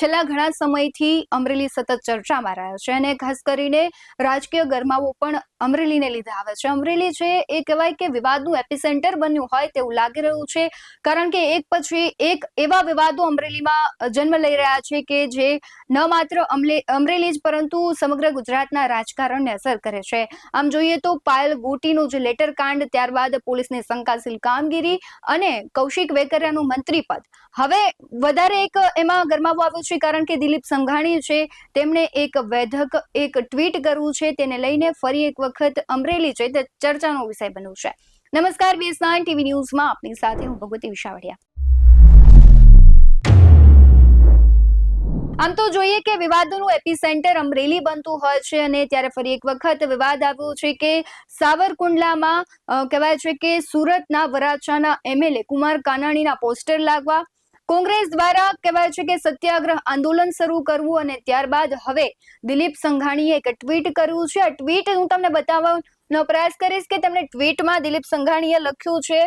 છેલ્લા ઘણા સમયથી અમરેલી સતત ચર્ચામાં રહ્યા છે અને ખાસ કરીને રાજકીય ગરમાવો પણ અમરેલીને લીધે આવે છે. અમરેલી છે એ કહેવાય કે વિવાદનું એપિસેન્ટર બન્યું હોય તેવું લાગી રહ્યું છે, કારણ કે એક પછી એક એવા વિવાદો અમરેલીમાં જન્મ લઈ રહ્યા છે કે જે ન માત્ર અમરેલી જ પરંતુ સમગ્ર ગુજરાતના રાજકારણને અસર કરે છે. આમ જોઈએ તો પાયલ ગોટીનું જે લેટર કાંડ, ત્યારબાદ પોલીસની શંકાશીલ કામગીરી અને કૌશિક વેકરિયાનું મંત્રી પદ હવે વધારે એક એમાં ગરમાવો આવ્યો છે કારણ કે દિલીપ સંઘાણી છે, તેમણે એક વૈધક, એક ટ્વીટ કરવું છે, તેને લઈને ફરી એક વખત અમરેલી છે, તે ચર્ચાનો વિષય બન્યું છે. નમસ્કાર, બીએસ નાઇન ટીવી ન્યૂઝમાં આપની સાથે હું ભગવતી વિશાવડિયા. આમ તો જોઈએ કે વિવાદોનું એપિસેન્ટર અમરેલી બનતું હોય છે અને ત્યારે ફરી એક વખત વિવાદ આવ્યો છે કે સાવરકુંડલામાં કહેવાય છે કે સુરતના વરાછાના એમએલએ કુમાર કાનાણીના પોસ્ટર લાગવા કોંગ્રેસ દ્વારા કહેવાય છે કે સત્યાગ્રહ આંદોલન શરૂ કરવું અને ત્યારબાદ હવે દિલીપ સંઘાણીએ એક ટ્વીટ કર્યું છે. આ ટ્વીટ હું તમને બતાવવાનો પ્રયાસ કરીશ કે તેમણે ટ્વીટમાં દિલીપ સંઘાણીએ લખ્યું છે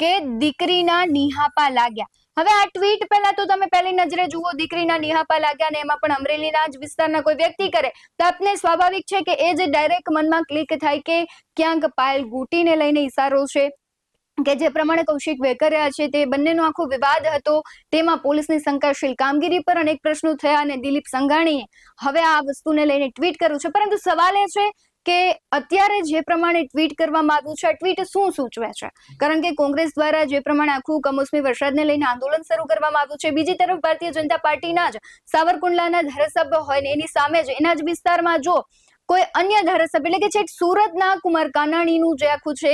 કે દીકરીના નિહાપા લાગ્યા. હવે આ ટ્વીટ પહેલા તો તમે પહેલી નજરે જુઓ દીકરીના નિહાપા લાગ્યા ને એમાં પણ અમરેલીના જ વિસ્તારના કોઈ વ્યક્તિ કરે. તો આપને સ્વાભાવિક છે કે એ જ ડાયરેક્ટ મનમાં ક્લિક થાય કે ક્યાંક પાયલ ગૂટીને લઈને ઈશારો છે. કે જે પ્રમાણે કૌશિક વેકરિયા છે તે બંનેનો આખો વિવાદ હતો. તેમાં પોલીસની શંકાશીલ કામગીરી પર અનેક પ્રશ્નો થયા અને દિલીપ સંઘાણીએ હવે આ વસ્તુને લઈને ટ્વીટ કર્યું છે. પરંતુ સવાલ એ છે કે અત્યારે જે પ્રમાણે ટ્વીટ કરવામાં આવ્યું છે, આ ટ્વીટ શું સૂચવે છે? કારણ કે કોંગ્રેસ દ્વારા જે પ્રમાણે આખું કમોસમી વરસાદને લઈને આંદોલન શરૂ કરવામાં આવ્યું છે, બીજી તરફ ભારતીય જનતા પાર્ટીના જ સાવરકુંડલાના ધારાસભ્ય હોય ને એની સામે જ એના જ વિસ્તારમાં જો કોઈ અન્ય ધારાસભ્ય, એટલે કે છેક સુરતના કુમાર કાનાણીનું જે આખું છે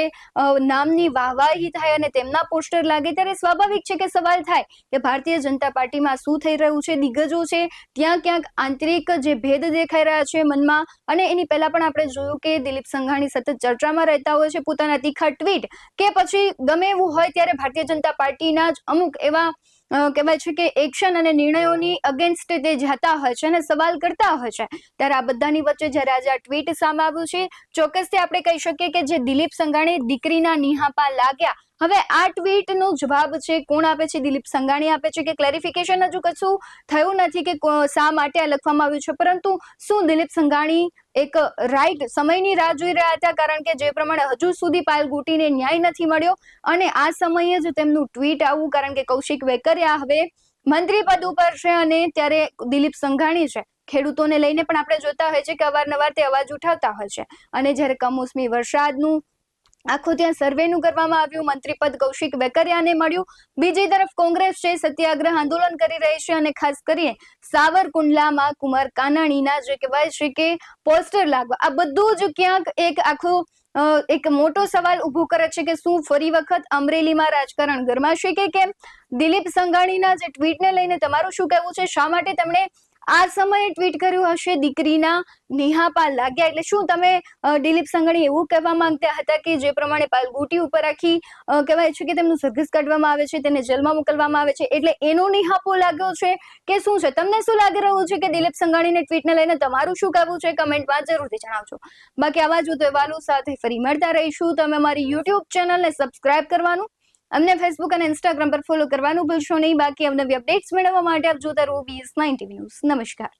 નામની વાહવાહી થાય અને તેમના પોસ્ટર લાગે ત્યારે સ્વાભાવિક છે કે સવાલ થાય કે ભારતીય જનતા પાર્ટીમાં શું થઈ રહ્યું છે, દિગ્ગજો છે, ત્યાં ક્યાંક આંતરિક જે ભેદ દેખાઈ રહ્યા છે મનમાં અને એની પહેલા પણ આપણે જોયું કે દિલીપ સંઘાણી સતત ચર્ચામાં રહેતા હોય છે પોતાના તીખા ટ્વીટ કે પછી ગમે એવું હોય ત્યારે ભારતીય જનતા પાર્ટીના જ અમુક એવા કહેવાય છે કે એક્શન અને નિર્ણયોની અગેન્સ્ટ તે જતા હોય છે અને સવાલ કરતા હોય છે. ત્યારે આ બધાની વચ્ચે જ્યારે આજે આ ટ્વીટ સામે આવ્યું છે, ચોક્કસથી આપણે કહી શકીએ કે જે દિલીપ સંઘાણી દીકરીના નિહાપા લાગ્યા. હવે આ ટ્વીટનો જવાબ છે, કોણ આપે છે? દિલીપ સંઘાણી આપે છે કે ક્લેરિફિકેશન હજુ કશું થયું નથી કે, શા માટે આ લખવામાં આવ્યું છે? પરંતુ શું દિલીપ સંઘાણી એક રાઈટ સમયની રાહ જોઈ રહ્યા હતા, કારણ કે જે પ્રમાણે હજુ સુધી પાયલ ગુટીને ન્યાય નથી મળ્યો. અને આ સમયે જ તેમનું ટ્વીટ આવું, કારણ કે કૌશિક વેકરિયા હવે મંત્રી પદ ઉપર છે અને ત્યારે દિલીપ સંઘાણી છે. ખેડૂતોને લઈને પણ આપણે જોતા હોય છે કે અવારનવાર તે અવાજ ઉઠાવતા હોય છે. અને જ્યારે કમોસમી વરસાદનું આખું ત્યાં સર્વેનું કરવામાં આવ્યું, મંત્રીપદ કૌશિક વેકરિયાને મળ્યું. બીજી તરફ કોંગ્રેસ છે, સત્યાગ્રહ આંદોલન કરી રહી છે અને ખાસ કરીને સાવરકુંડલામાં કુમાર કાનાણીના જે કહેવાય છે કે પોસ્ટર લાગવા. આ બધું જ ક્યાંક એક આખું એક મોટો સવાલ ઊભો કરે છે કે શું ફરી વખત અમરેલીમાં રાજકારણ ગરમાશે કે કેમ? દિલીપ સંઘાણીના જે ટ્વીટને લઈને તમારું શું કહેવું છે? શા માટે તેમણે આ સમયે ટ્વીટ કર્યું હશે દીકરીના નિહાપા લાગ્યા. એટલે શું તમે દિલીપ સંઘાણી એવું કહેવા માંગતા હતા કે જે પ્રમાણે પાલગુટી ઉપર આખી કહેવાય છે કે તેમનું સરઘસ કાઢવામાં આવે છે, તેને જેલમાં મોકલવામાં આવે છે? એટલે એનો નિહાપો લાગ્યો છે કે શું છે? તમને શું લાગી રહ્યું છે કે દિલીપ સંઘાણીને ટ્વીટને લઈને તમારું શું કહેવું છે? કમેન્ટમાં જરૂરથી જણાવજો. બાકી આવા જ અહેવાલો સાથે ફરી મળતા રહીશું. તમે અમારી યુટ્યુબ ચેનલને સબસ્ક્રાઇબ કરવાનું અમને ફેસબુક અને ઇન્સ્ટાગ્રામ પર ફોલો કરવાનું ભૂલશો નહીં. બાકી અવનવી અપડેટ્સ મેળવવા માટે આપ જોતા રહો બીએસ નાઇન ન્યૂઝ નમસ્કાર.